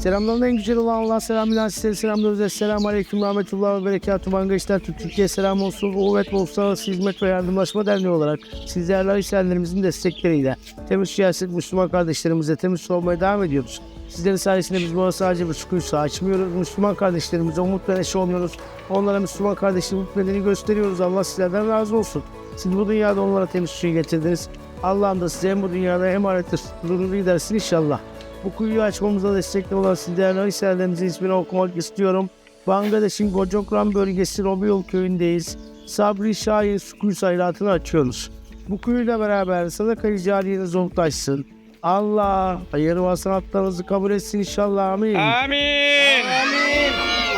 Selamların en güzel olan Allah selamıyla sizlere selamlıyoruz. Esselamu Aleyküm, Rahmetullah ve Berekatuhu. Banga İşler Türk Türkiye selam olsun. Uvet Uluslararası Hizmet ve Yardımlaşma Derneği olarak sizlerle işlerimizin destekleriyle temiz siyaset Müslüman kardeşlerimize temiz olmaya devam ediyoruz. Sizlerin sayesinde biz bu sadece bir sükuysa açmıyoruz. Müslüman kardeşlerimize umut ve neşe oluyoruz. Onlara Müslüman kardeşliğin hükmedeni gösteriyoruz. Allah sizlerden razı olsun. Siz bu dünyada onlara temiz suyu getirdiniz. Allah'ım da size hem bu dünyada hem ahirette nurunu gidersin inşallah. Bu kuyuyu açmamıza destekli olan sizlerle hisselerlerimizin ismini okumak istiyorum. Bangladeş'in Gojokran bölgesi Robiyol köyündeyiz. Sabri Şahin sukuyu sayılatını açıyoruz. Bu kuyuyla beraber sadaka cariyeniz ulaşsın. Allah hayır ve sanatlarınızı kabul etsin inşallah amin. Amin. Amin.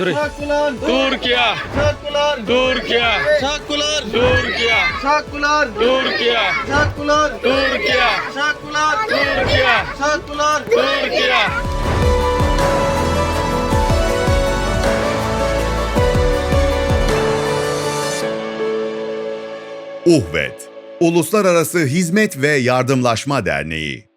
Şakular. Türkiye, Şakular. Türkiye, Şakular. Türkiye, Şakular. Türkiye, Şakular. Türkiye, Şakular. Türkiye, Şakular. Türkiye. Uhvet Uluslararası Hizmet ve Yardımlaşma Derneği